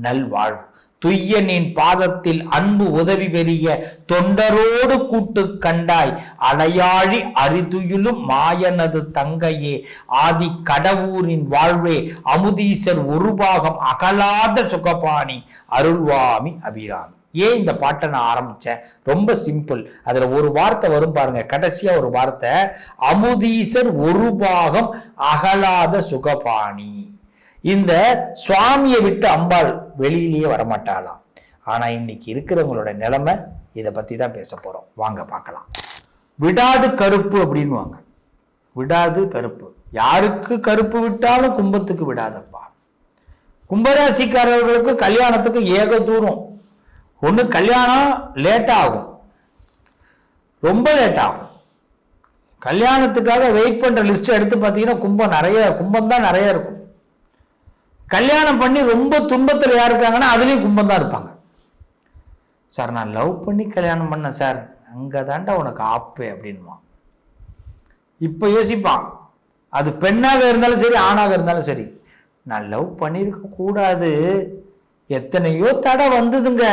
நல்வாழ்வு. துய்யனின் பாதத்தில் அன்பு உதவி பெரிய தொண்டரோடு கூட்டு கண்டாய். அலையாழி அரிதுயிலும் மாயனது தங்கையே. ஆதி கடவுரின் வாழ்வே அமுதீசர் ஒரு பாகம் அகலாத சுகபாணி. அருள்வாமி அபிராமி. ஏன் இந்த பாட்டை நான் ஆரம்பிச்சேன்? ரொம்ப சிம்பிள். அதுல ஒரு வார்த்தை வரும் பாருங்க. கடைசியா ஒரு வார்த்தை. அமுதீசர் ஒரு பாகம் அகலாத சுகபாணி. இந்த சுவாமியை விட்டு அம்பாள் வெளியிலேயே வரமாட்டாளாம். ஆனா இன்னைக்கு இருக்கிறவங்களோட நிலைமை இதை பத்தி தான் பேச போறோம். வாங்க பார்க்கலாம். விடாது கருப்பு அப்படின்னுவாங்க. விடாது கருப்பு. யாருக்கு கருப்பு விட்டாலும் கும்பத்துக்கு விடாதப்பா. கும்பராசிக்காரர்களுக்கு கல்யாணத்துக்கு ஏக தூரம். ஒன்று கல்யாணம் லேட் ஆகும். ரொம்ப லேட் ஆகும். கல்யாணத்துக்காக வெயிட் பண்ற லிஸ்ட் எடுத்து பார்த்தீங்கன்னா கும்பம் நிறைய கும்பம் தான் நிறைய இருக்கும். கல்யாணம் பண்ணி ரொம்ப துன்பத்தில் யார் இருக்காங்கன்னா அதுலேயும் கும்பம் தான் இருப்பாங்க. சார் நான் லவ் பண்ணி கல்யாணம் பண்ணேன் சார். அங்கே தாண்டா உனக்கு ஆப்பு அப்படின்மா இப்போ யோசிப்பான். அது பெண்ணாக இருந்தாலும் சரி ஆணாக இருந்தாலும் சரி. நான் லவ் பண்ணியிருக்க கூடாது. எத்தனையோ தடை வந்ததுங்க.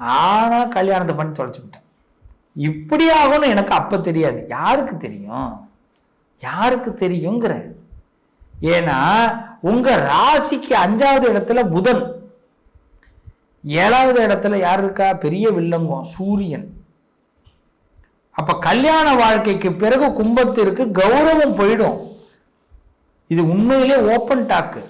ஆனால் கல்யாணத்தை பண்ணி தொலைச்சு விட்டேன். இப்படி ஆகும்னு எனக்கு அப்போ தெரியாது. யாருக்கு தெரியும்? யாருக்கு தெரியுங்கிற. ஏன்னா உங்க ராசிக்கு அஞ்சாவது இடத்துல புதன். ஏழாவது இடத்துல யார் இருக்கா? பெரிய வில்லங்கம் சூரியன். அப்ப கல்யாண வாழ்க்கைக்கு பிறகு கும்பத்திற்கு கௌரவம் போயிடும். இது உண்மையிலே ஓப்பன் டாக்கு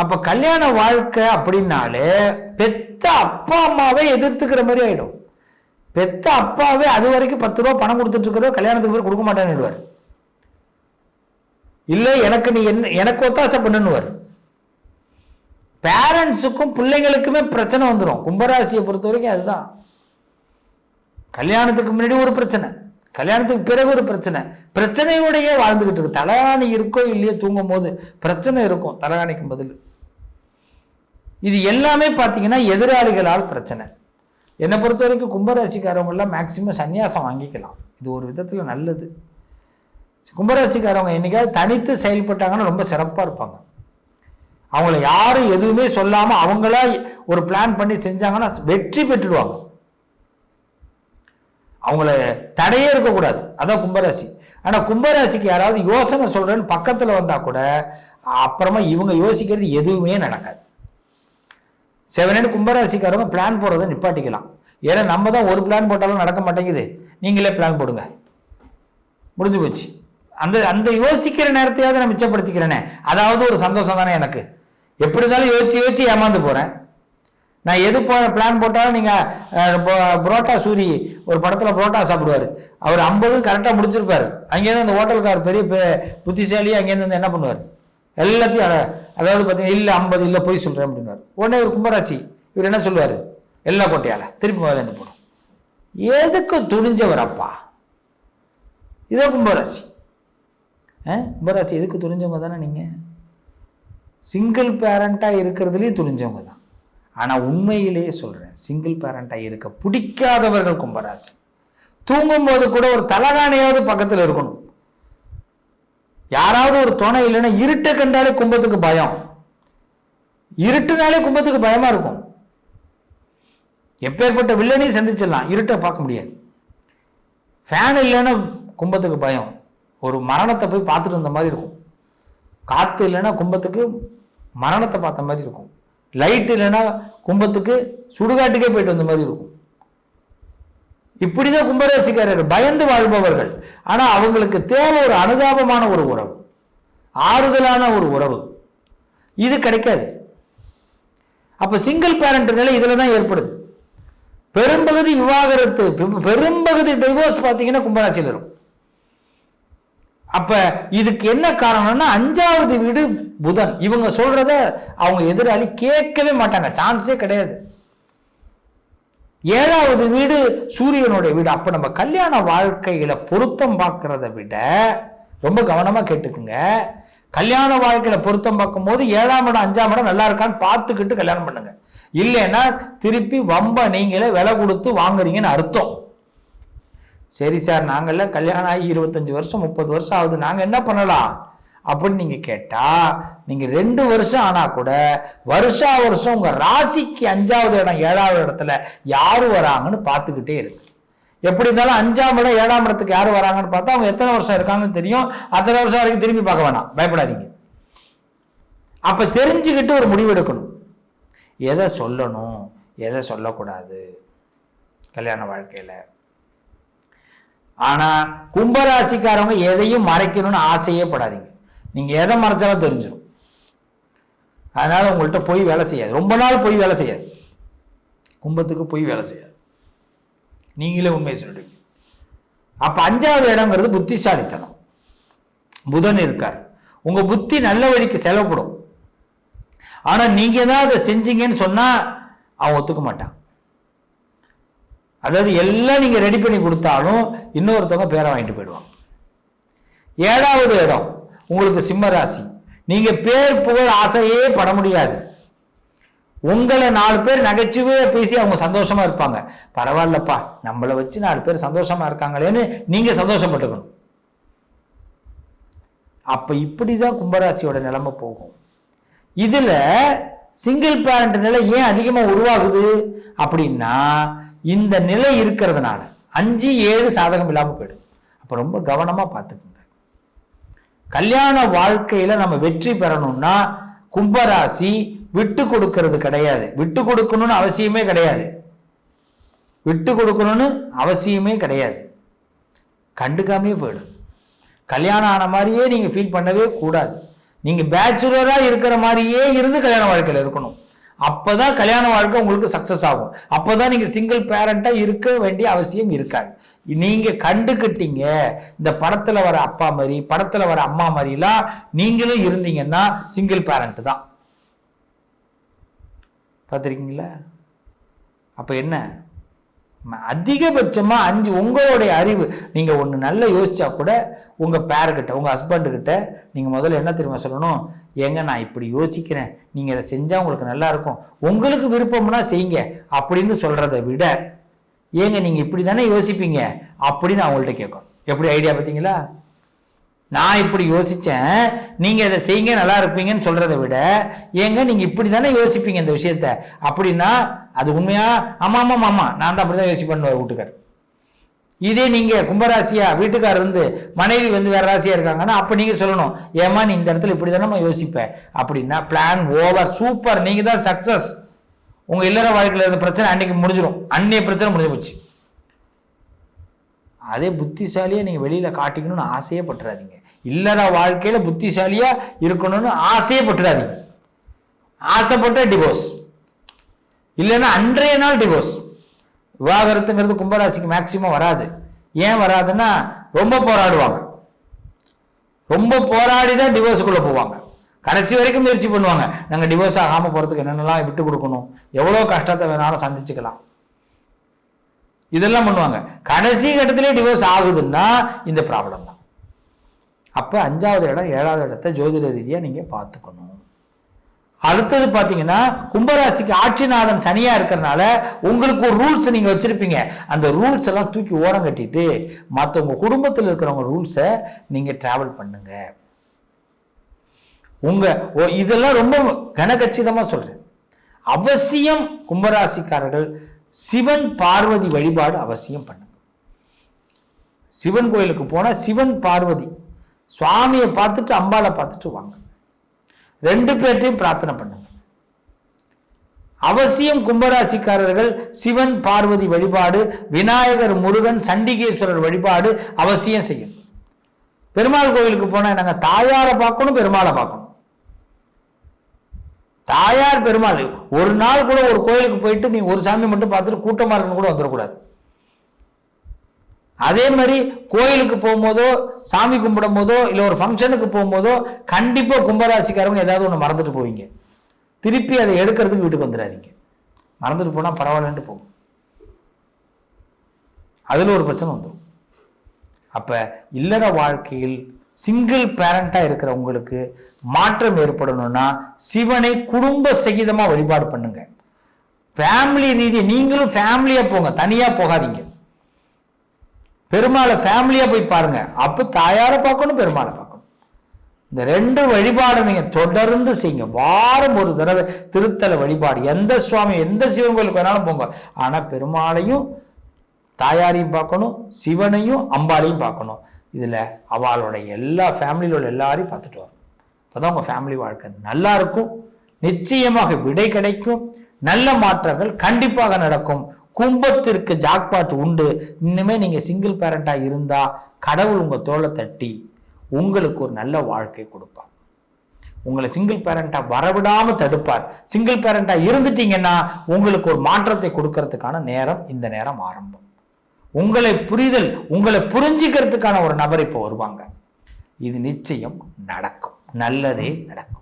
அப்ப கல்யாண வாழ்க்கை அப்படின்னாலே பெத்த அப்பா அம்மாவே எதிர்த்துக்கிற மாதிரி ஆயிடும். பெத்த அப்பாவே அது வரைக்கும் பத்து ரூபா பணம் கொடுத்துட்டு இருக்கிறதோ கல்யாணத்துக்கு பேர் கொடுக்க மாட்டேன்னு இல்லை எனக்கு நீ என்ன எனக்கு ஒத்தாசை பண்ணுன்னுவார். பேரண்ட்ஸுக்கும் பிள்ளைங்களுக்குமே பிரச்சனை வந்துடும் கும்பராசியை பொறுத்த வரைக்கும் அதுதான். கல்யாணத்துக்கு முன்னாடி ஒரு பிரச்சனை. கல்யாணத்துக்கு பிறகு ஒரு பிரச்சனை. பிரச்சனையோடையே வாழ்ந்துகிட்டு இருக்கு. தலைகாணி இருக்கோ இல்லையோ தூங்கும் போது பிரச்சனை இருக்கும். தலைகாணிக்கும் பதில். இது எல்லாமே பார்த்தீங்கன்னா எதிராளிகளால் பிரச்சனை. என்னை பொறுத்த வரைக்கும் கும்பராசிக்காரவங்கெல்லாம் மேக்சிமம் சன்னியாசம் வாங்கிக்கலாம். இது ஒரு விதத்தில் நல்லது. கும்பராசிக்காரவங்க என்னைக்காவது தனித்து செயல்பட்டாங்கன்னா ரொம்ப சிறப்பாக இருப்பாங்க. அவங்கள யாரும் எதுவுமே சொல்லாமல் அவங்களா ஒரு பிளான் பண்ணி செஞ்சாங்கன்னா வெற்றி பெற்றுடுவாங்க. அவங்கள தடையே இருக்கக்கூடாது. அதான் கும்பராசி. ஆனால் கும்பராசிக்கு யாராவது யோசனை சொல்கிறேன்னு பக்கத்தில் வந்தால் கூட அப்புறமா இவங்க யோசிக்கிறது எதுவுமே நடக்காது. செவனேன்னு கும்பராசிக்காரவங்க பிளான் போடுறதை நிப்பாட்டிக்கலாம். ஏன்னா நம்ம தான் ஒரு பிளான் போட்டாலும் நடக்க மாட்டேங்குது. நீங்களே பிளான் போடுங்க. முடிஞ்சு போச்சு. அந்த அந்த யோசிக்கிற நேரத்தையாவது நான் மிச்சப்படுத்திக்கிறேனே. அதாவது ஒரு சந்தோஷம் தானே எனக்கு. எப்படி இருந்தாலும் யோசிச்சு யோசிச்சு ஏமாந்து போகிறேன் நான் எது போ பிளான் போட்டாலும் நீங்கள் புரோட்டா சூரி ஒரு படத்தில் புரோட்டா சாப்பிடுவார். அவர் ஐம்பதும் கரெக்டாக முடிச்சிருப்பார். அங்கேருந்து அந்த ஹோட்டலுக்கார் பெரிய புத்திசாலி அங்கேருந்து வந்து என்ன பண்ணுவார்? எல்லாத்தையும் அதாவது பார்த்தீங்கன்னா இல்லை ஐம்பது இல்லை போய் சொல்கிறேன் அப்படின்னாரு உடனே ஒரு கும்பராசி இவர் என்ன சொல்லுவார்? எல்லா கோட்டையால் திருப்பி முதல்ல இருந்து எதுக்கு துணிஞ்சவர் அப்பா? இதோ கும்பராசி. கும்பராசி எதுக்கு துணிஞ்சவங்க தானே நீங்கள் சிங்கிள் பேரண்ட்டாக இருக்கிறதுலேயும் துணிஞ்சவங்க தான். ஆனால் உண்மையிலேயே சொல்கிறேன் சிங்கிள் பேரண்ட்டாக இருக்க பிடிக்காதவர்கள் கும்பராசி. தூங்கும்போது கூட ஒரு தலகாணையாவது பக்கத்தில் இருக்கணும். யாராவது ஒரு துணை இல்லைன்னா இருட்டை கண்டாலே கும்பத்துக்கு பயம். இருட்டுனாலே கும்பத்துக்கு பயமாக இருக்கும். எப்பேற்பட்ட வில்லனையும் சந்திச்சிடலாம் இருட்டை பார்க்க முடியாது. ஃபேன் இல்லைன்னா கும்பத்துக்கு பயம். ஒரு மரணத்தை போய் பார்த்துட்டு வந்த மாதிரி இருக்கும். காற்று இல்லைன்னா கும்பத்துக்கு மரணத்தை பார்த்த மாதிரி இருக்கும். லைட் இல்லைன்னா கும்பத்துக்கு சுடுகாட்டுக்கே போயிட்டு வந்த மாதிரி இருக்கும். இப்படிதான் கும்பராசிக்காரர்கள் பயந்து வாழ்பவர்கள். ஆனால் அவங்களுக்கு தேவை ஒரு அனுதாபமான ஒரு உறவு. ஆறுதலான ஒரு உறவு. இது கிடைக்காது. அப்போ சிங்கிள் பேரண்ட் நிலை இதில் தான் ஏற்படுது. பெரும்பகுதி விவாகரத்து பெரும்பகுதி டைவோர்ஸ் பார்த்தீங்கன்னா கும்பராசியில் இருக்கும் அப்ப இதுக்கு என்ன காரணம்னா அஞ்சாவது வீடு புதன். இவங்க சொல்றத அவங்க எதிராளி கேட்கவே மாட்டாங்க. சான்ஸே கிடையாது. ஏழாவது வீடு சூரியனுடைய வீடு. அப்ப நம்ம கல்யாண வாழ்க்கையில பொருத்தம் பார்க்கறத விட ரொம்ப கவனமா கேட்டுக்குங்க. கல்யாண வாழ்க்கையில பொருத்தம் பார்க்கும் போது ஏழாம் இடம் அஞ்சாம் இடம் நல்லா இருக்கான்னு பார்த்துக்கிட்டு கல்யாணம் பண்ணுங்க. இல்லைன்னா திருப்பி வம்ப நீங்களே விலை கொடுத்து வாங்குறீங்கன்னு அர்த்தம். சரி சார் நாங்கள்லாம் கல்யாணம் ஆகி இருபத்தஞ்சு வருஷம் முப்பது வருஷம் ஆகுது. நாங்கள் என்ன பண்ணலாம்? அப்படின்னு நீங்கள் கேட்டால் நீங்கள் ரெண்டு வருஷம் ஆனால் கூட வருஷா வருஷம் உங்கள் ராசிக்கு அஞ்சாவது இடம் ஏழாவது இடத்துல யார் வராங்கன்னு பார்த்துக்கிட்டே இருக்கு எப்படி இருந்தாலும் அஞ்சாம் இடம் ஏழாம் இடத்துக்கு யார் வராங்கன்னு பார்த்தா அவங்க எத்தனை வருஷம் இருக்காங்கன்னு தெரியும். அத்தனை வருஷம் வரைக்கும் திரும்பி பார்க்க வேணாம். பயப்படாதீங்க. அப்போ தெரிஞ்சுக்கிட்டு ஒரு முடிவு எடுக்கணும். எதை சொல்லணும்? எதை சொல்லக்கூடாது? கல்யாண வாழ்க்கையில். ஆனா கும்பராசிக்காரவங்க எதையும் மறைக்கணும்னு ஆசையே படாதீங்க நீங்க எதை மறைச்சாலும் தெரிஞ்சிடும் அதனால உங்கள்கிட்ட போய் வேலை செய்யாது. ரொம்ப நாள் போய் வேலை செய்யாது. கும்பத்துக்கு போய் வேலை செய்யாது. நீங்களே உண்மையை சொல்லிடுங்க அப்ப அஞ்சாவது இடங்கிறது புத்திசாலித்தனம். புதன் இருக்கார். உங்க புத்தி நல்ல வழிக்கு செலவுப்படும் ஆனா நீங்க தான் அதை செஞ்சீங்கன்னு சொன்னா அவன் ஒத்துக்க மாட்டான். அதாவது எல்லாம் நீங்கள் ரெடி பண்ணி கொடுத்தாலும் இன்னொருத்தவங்க பேரை வாங்கிட்டு போயிடுவாங்க. ஏழாவது இடம் உங்களுக்கு சிம்ம ராசி. நீங்கள் பேர் புகழ் ஆசையே பட முடியாது. உங்களை நாலு பேர் நகைச்சுவே பேசி அவங்க சந்தோஷமாக இருப்பாங்க. பரவாயில்லப்பா நம்மளை வச்சு நாலு பேர் சந்தோஷமாக இருக்காங்களேன்னு நீங்கள் சந்தோஷப்பட்டுக்கணும். அப்போ இப்படி தான் கும்பராசியோட நிலைமை போகும். இதில் சிங்கிள் பேரண்ட் நிலை ஏன் அதிகமாக உருவாகுது அப்படின்னா இந்த நிலை இருக்கிறதுனால அஞ்சு ஏழு சாதகம் இல்லாமல் போயிடும். அப்போ ரொம்ப கவனமாக பார்த்துக்குங்க. கல்யாண வாழ்க்கையில் நம்ம வெற்றி பெறணும்னா கும்பராசி விட்டு கொடுக்கறது கிடையாது. விட்டு கொடுக்கணும்னு அவசியமே கிடையாது. விட்டு கொடுக்கணும்னு அவசியமே கிடையாது. கண்டுக்காமே போயிடும். கல்யாணம் ஆன மாதிரியே நீங்கள் ஃபீல் பண்ணவே கூடாது. நீங்கள் பேச்சுலராக இருக்கிற மாதிரியே இருந்து கல்யாண வாழ்க்கையில் இருக்கணும். அப்பதான் கல்யாண வாழ்க்கை உங்களுக்கு சக்சஸ் ஆகும். அப்பதான் நீங்க சிங்கிள் பேரண்டா இருக்க வேண்டிய அவசியம் இருக்காது. நீங்க கண்டுக்கிட்டீங்க இந்த படத்துல வர அப்பா மாதிரி படத்துல வர அம்மா மாதிரிலாம் நீங்களும் இருந்தீங்கன்னா சிங்கிள் பேரண்ட் தான். பார்த்துருக்கீங்களா? அப்ப என்ன? அதிகபட்சமாக அஞ்சு உங்களுடைய அறிவு. நீங்கள் ஒன்று நல்லா யோசிச்சா கூட உங்கள் பேர்கிட்ட உங்கள் ஹஸ்பண்டுக்கிட்ட நீங்கள் முதல்ல என்ன தெரியுமா சொல்லணும்? ஏங்க நான் இப்படி யோசிக்கிறேன். நீங்கள் இதை செஞ்சால் உங்களுக்கு நல்லா இருக்கும். உங்களுக்கு விருப்பம்னா செய்யுங்க. அப்படின்னு சொல்கிறத விட ஏங்க நீங்கள் இப்படி தானே யோசிப்பீங்க? அப்படின்னு அவங்கள்ட்ட கேட்கணும். எப்படி ஐடியா பார்த்தீங்களா? நான் இப்படி யோசித்தேன் நீங்கள் இதை செய்யுங்க நல்லா இருப்பீங்கன்னு சொல்கிறத விட ஏங்க நீங்கள் இப்படி தானே யோசிப்பீங்க இந்த விஷயத்த. அப்படின்னா அது உண்மையா? ஆமா ஆமா ஆமா நான் தான் அப்படிதான் பண்ணுவேன் வீட்டுக்கார். இதே நீங்க கும்பராசியா வீட்டுக்காரர் இருந்து மனைவி வந்து வேற ராசியா இருக்காங்கன்னா அப்ப நீங்க சொல்லணும் ஏமா நீ இந்த இடத்துல இப்படி தானே யோசிப்பேன் அப்படின்னா பிளான் ஓவர் சூப்பர் நீங்க தான் சக்சஸ் உங்க இல்லற வாழ்க்கையில இருந்த பிரச்சனை அன்னைக்கு முடிஞ்சிடும் அன்னைய பிரச்சனை முடிஞ்சு போச்சு. அதே புத்திசாலியாக நீங்கள் வெளியில் காட்டிக்கணும்னு ஆசையே பட்டுறாதீங்க இல்லற வாழ்க்கையில் புத்திசாலியாக இருக்கணும்னு ஆசையே பட்டுறாதீங்க ஆசைப்பட்ட டிவோர்ஸ் இல்லைன்னா அன்றைய நாள் டிவோர்ஸ் விவாகரத்துங்கிறது கும்பராசிக்கு மேக்சிமம் வராது. ஏன் வராதுன்னா ரொம்ப போராடுவாங்க. ரொம்ப போராடி தான் டிவோர்ஸுக்குள்ளே போவாங்க. கடைசி வரைக்கும் முயற்சி பண்ணுவாங்க. நாங்கள் டிவோர்ஸ் ஆகாமல் போகிறதுக்கு என்னென்னலாம் விட்டு கொடுக்கணும்? எவ்வளோ கஷ்டத்தை வேணாலும் சந்திச்சுக்கலாம். இதெல்லாம் பண்ணுவாங்க. கடைசி கட்டத்திலே டிவோர்ஸ் ஆகுதுன்னா இந்த ப்ராப்ளம் தான். அப்போ அஞ்சாவது இடம் ஏழாவது இடத்த ஜோதிட ரீதியாக நீங்கள் பார்த்துக்கணும். அடுத்தது பார்த்தீங்கன்னா கும்பராசிக்கு ஆட்சிநாதன் சனியா இருக்கிறனால உங்களுக்கு ஒரு ரூல்ஸ் நீங்க வச்சிருப்பீங்க. அந்த ரூல்ஸ் எல்லாம் தூக்கி ஓரம் கட்டிட்டு மற்றவங்க குடும்பத்தில் இருக்கிறவங்க ரூல்ஸை நீங்க டிராவல் பண்ணுங்க. உங்க ஓ- இதெல்லாம் ரொம்ப கனகச்சிதமா சொல்றேன். அவசியம் கும்பராசிக்காரர்கள் சிவன் பார்வதி வழிபாடு அவசியம் பண்ணுங்க. சிவன் கோயிலுக்கு போனால் சிவன் பார்வதி சுவாமியை பார்த்துட்டு அம்பாவை பார்த்துட்டு வாங்க. ரெண்டு பேர்ட்டையும் பிரார்த்தனை பண்ணுங்க. அவசியம் கும்பராசிக்காரர்கள் சிவன் பார்வதி வழிபாடு விநாயகர் முருகன் சண்டிகேஸ்வரர் வழிபாடு அவசியம் செய்யணும். பெருமாள் கோயிலுக்கு போனா நாங்க தாயாரை பார்க்கணும் பெருமாளை பார்க்கணும். தாயார் பெருமாள் ஒரு நாள் கூட ஒரு கோயிலுக்கு போயிட்டு நீ ஒரு சாமி மட்டும் பார்த்துட்டு கூட்டமா இருக்குன்னு கூட வந்துடக்கூடாது. அதே மாதிரி கோயிலுக்கு போகும்போதோ சாமி கும்பிடும் போதோ இல்லை ஒரு ஃபங்க்ஷனுக்கு போகும்போதோ கண்டிப்பாக கும்பராசிக்காரங்க ஏதாவது ஒன்று மறந்துட்டு போவீங்க. திருப்பி அதை எடுக்கிறதுக்கு வீட்டுக்கு வந்துடாதீங்க. மறந்துட்டு போனால் பரவாயில்லன்ட்டு போகும் அதில் ஒரு பிரச்சனை வந்துடும் அப்போ இல்லற வாழ்க்கையில் சிங்கிள் பேரண்டாக இருக்கிற உங்களுக்கு மாற்றம் ஏற்படணும்னா சிவனை குடும்ப சகிதமாக வழிபாடு பண்ணுங்க. ஃபேமிலி ரீதி நீங்களும் ஃபேமிலியாக போங்க. தனியாக போகாதீங்க. பெருமாளை ஃபேமிலியா போய் பாருங்க. அப்ப தாயாரை பார்க்கணும் பெருமாளை பார்க்கணும். இந்த ரெண்டு வழிபாடு நீங்க தொடர்ந்து செய்யுங்க. வாரம் ஒரு தடவை திருத்தல வழிபாடு. எந்த சுவாமி எந்த சிவன் கோயிலுக்கு வேணாலும் போங்க. ஆனா பெருமாளையும் தாயாரையும் பார்க்கணும் சிவனையும் அம்பாளையும் பார்க்கணும். இதுல அவளோட எல்லா ஃபேமிலியில் உள்ள எல்லாரையும் பார்த்துட்டு வரும் அப்பதான் உங்க ஃபேமிலி வாழ்க்கை நல்லா இருக்கும். நிச்சயமாக விடை கிடைக்கும். நல்ல மாற்றங்கள் கண்டிப்பாக நடக்கும். கும்பத்திற்கு ஜாக்பாட் உண்டு. இன்னுமே நீங்க சிங்கிள் பேரண்டா இருந்தா கடவுள் உங்க தோலை தட்டி உங்களுக்கு ஒரு நல்ல வாழ்க்கை கொடுப்பார். உங்களை சிங்கிள் பேரண்டா வரவிடாம தடுப்பார். சிங்கிள் பேரண்டா இருந்துட்டீங்கன்னா உங்களுக்கு ஒரு மாற்றத்தை கொடுக்கறதுக்கான நேரம் இந்த நேரம் ஆரம்பம். உங்களை புரிதல் உங்களை புரிஞ்சுக்கிறதுக்கான ஒரு நபர் இப்போ வருவாங்க. இது நிச்சயம் நடக்கும். நல்லதே நடக்கும்.